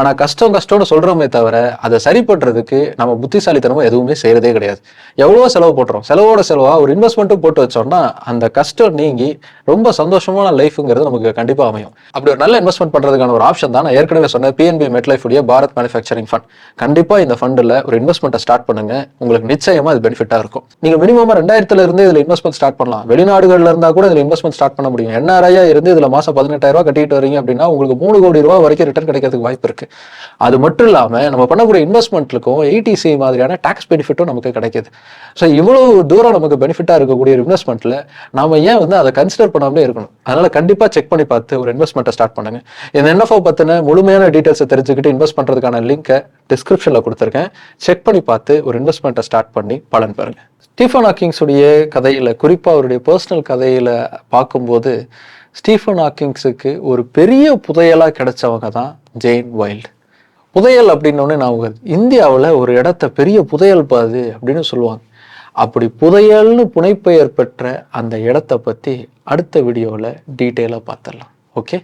S1: ஆனால் கஷ்டம் கஷ்டம்னு சொல்கிறோமே தவிர அதை சரி பண்ணுறதுக்கு நம்ம புத்திசாலித்தனமாக எதுவுமே செய்கிறதே கிடையாது. எவ்வளோ செலவு போட்டுறோம். செலவோட செலவாக ஒரு இன்வெஸ்ட்மெண்ட்டும் போட்டு வச்சோம்னா அந்த கஷ்டம் நீங்கி ரொம்ப சந்தோஷமான லைஃப்புங்கிறது நமக்கு கண்டிப்பாக அமையும். அப்படி ஒரு நல்ல இன்வெஸ்ட்மெண்ட் பண்ணுறதுக்கான ஒரு ஆப்ஷன் தான் நான் ஏற்கனவே சொன்ன பிஎன்பி மெட்லைஃப் உடைய பாரத் மேனுஃபேக்சரிங் ஃபண்ட் கண்டிப்பாக இந்த ஃபண்டில் ஒரு இன்வெஸ்ட்மெண்ட்டை ஸ்டார்ட் பண்ணுங்க. உங்களுக்கு நிச்சயமாக அது பெனிஃபிட்டாக இருக்கும். நீங்கள் மினிமம் ரெண்டாயிரத்துல இருந்து இதில் இன்வெஸ்ட்மெண்ட் ஸ்டார்ட் பண்ணலாம். வெளிநாடுகளில் இருந்தால் கூட இதில் இன்வெஸ்ட்மெண்ட் ஸ்டார்ட் பண்ண முடியும். என்ஆர்ஐயா இருந்து இதில் மாதம் பதினெட்டாயிரம் கட்டிட்டு வரீங்க அப்படின்னா உங்களுக்கு மூணு கோடி ரூபா வரைக்கும் ரிட்டர்ன் கிடைக்கிறதுக்கு வாய்ப்பு இருக்கு. அது மட்டும் இல்லாமல் நம்ம பண்ணக்கூடிய இன்வெஸ்ட்மெண்ட்டுக்கும் ஏடிசி மாதிரியான டாக்ஸ் பெனிஃபிட்டும் நமக்கு கிடைக்குது. ஸோ இவ்வளோ தூரம் நமக்கு பெனிஃபிட்டாக இருக்கக்கூடிய ஒரு இன்வெஸ்ட்மெண்ட்டில் நாம் ஏன் வந்து அதை கன்சிடர் பண்ணாமலே இருக்கணும்? அதனால் கண்டிப்பாக செக் பண்ணி பார்த்து ஒரு இன்வெஸ்ட்மெண்ட்டை ஸ்டார்ட் பண்ணுங்க. இந்த என்எஃப்ஓ பற்றின முழுமையான டீட்டெயில்ஸை தெரிஞ்சுக்கிட்டு இன்வெஸ்ட் பண்ணுறதுக்கான லிங்க்கை டிஸ்கிரிப்ஷனில் கொடுத்துருக்கேன். செக் பண்ணி பார்த்து ஒரு இன்வெஸ்ட்மெண்ட்டை ஸ்டார்ட் பண்ணி பலன் பெறுங்க. ஸ்டீஃபன் ஹாக்கிங்ஸுடைய கதையில் குறிப்பாக அவருடைய பர்சனல் கதையில் பார்க்கும்போது ஸ்டீஃபன் ஹாக்கிங்ஸுக்கு ஒரு பெரிய புதையலாக கிடைச்சவங்க தான் ஜெயின் வைல்டு. புதையல் அப்படின்னோடனே நான் இந்தியாவில் ஒரு இடத்த பெரிய புதையல் பாது அப்படின்னு சொல்லுவாங்க. அப்படி புதையல்னு புனைப்பெயர் பெற்ற அந்த இடத்த பற்றி அடுத்த வீடியோவில் டீட்டெயிலாக பார்த்துடலாம். ஓகே